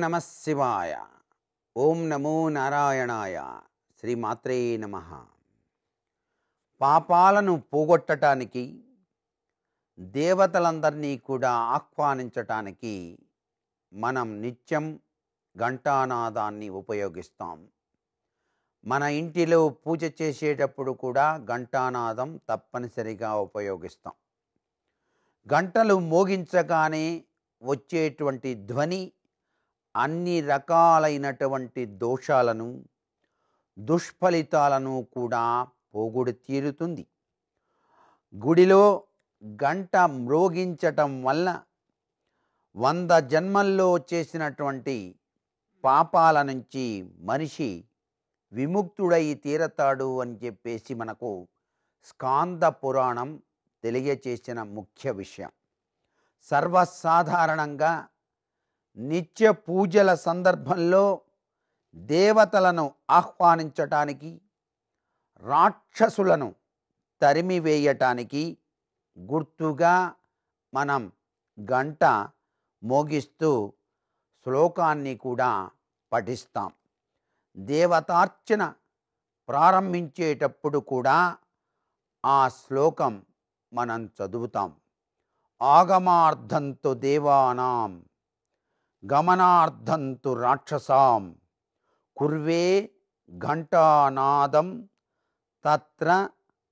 నమ శివాయ. ఓం నమో నారాయణాయ. శ్రీమాత్రే నమ. పాపాలను పోగొట్టడానికి దేవతలందరినీ కూడా ఆహ్వానించటానికి మనం నిత్యం ఘంటానాదాన్ని ఉపయోగిస్తాం. మన ఇంటిలో పూజ చేసేటప్పుడు కూడా ఘంటానాదం తప్పనిసరిగా ఉపయోగిస్తాం. గంటలు మోగించగానే వచ్చేటువంటి ధ్వని అన్ని రకాలైనటువంటి దోషాలను దుష్ఫలితాలను కూడా పోగొడి తీరుతుంది. గుడిలో గంట మ్రోగించటం వల్ల వంద జన్మల్లో చేసినటువంటి పాపాల నుంచి మనిషి విముక్తుడై తీరతాడు అని చెప్పేసి మనకు స్కాంద పురాణం తెలియచేసిన ముఖ్య విషయం. సర్వసాధారణంగా నిత్య పూజల సందర్భంలో దేవతలను ఆహ్వానించటానికి రాక్షసులను తరిమివేయటానికి గుర్తుగా మనం గంట మోగిస్తూ శ్లోకాన్ని కూడా పఠిస్తాం. దేవతార్చన ప్రారంభించేటప్పుడు కూడా ఆ శ్లోకం మనం చదువుతాం. ఆగమార్థంతో దేవానాం గమనార్థంతు రాక్షసాం. కుర్వే ఘంటానాదం తత్ర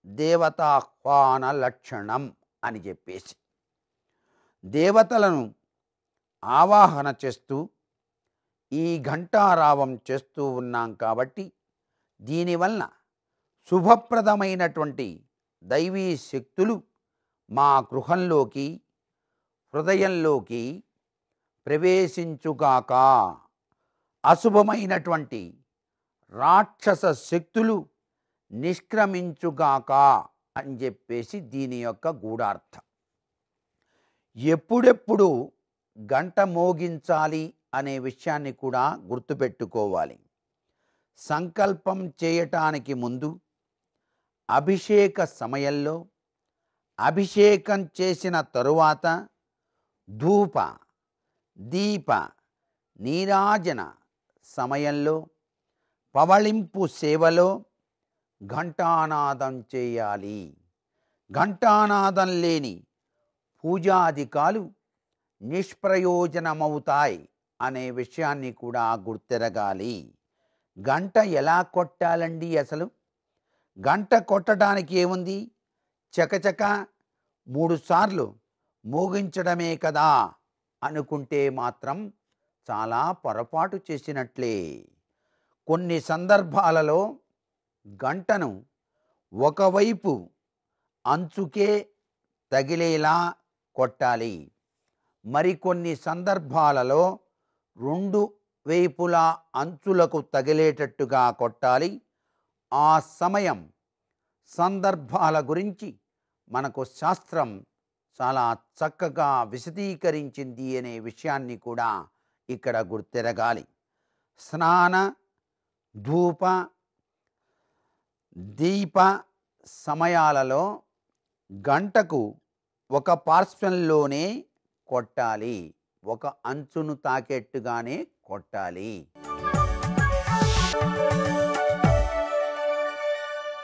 దేవతాహ్వాన లక్షణం అని చెప్పేసి. దేవతలను ఆవాహన చేస్తూ ఈ ఘంటారావం చేస్తూ ఉన్నాం కాబట్టి దీనివల్ల శుభప్రదమైనటువంటి దైవీ శక్తులు మా గృహంలోకి హృదయంలోకి ప్రవేశించుగాక. అశుభమైనటువంటి రాక్షస శక్తులు నిష్క్రమించుగాక అని చెప్పేసి దీని యొక్క గూఢార్థం. ఎప్పుడెప్పుడు గంట మోగించాలి అనే విషయాన్ని కూడా గుర్తుపెట్టుకోవాలి. సంకల్పం చేయటానికి ముందు అభిషేక సమయంలో అభిషేకం చేసిన తరువాత ధూప దీప నీరాజన సమయంలో పవళింపు సేవలో ఘంటానాదం చేయాలి. ఘంటానాదం లేని పూజాధికాలు నిష్ప్రయోజనమవుతాయి అనే విషయాన్ని కూడా గుర్తెరగాలి. గంట ఎలా కొట్టాలండి అసలు? గంట కొట్టడానికి ఏముంది? చకచక మూడుసార్లు మోగించడమే కదా! అనుకుంటే మాత్రం చాలా పొరపాటు చేసినట్లే. కొన్ని సందర్భాలలో గంటను ఒకవైపు అంచుకే తగిలేలా కొట్టాలి. మరికొన్ని సందర్భాలలో రెండు వైపులా అంచులకు తగిలేటట్టుగా కొట్టాలి. ఆ సమయం సందర్భాల గురించి మనకు శాస్త్రం చాలా చక్కగా విశదీకరించింది అనే విషయాన్ని కూడా ఇక్కడ గుర్తెరగాలి. స్నాన ధూప దీప సమయాలలో గంటకు ఒక పార్శ్వంలోనే కొట్టాలి. ఒక అంచును తాకేట్టుగానే కొట్టాలి.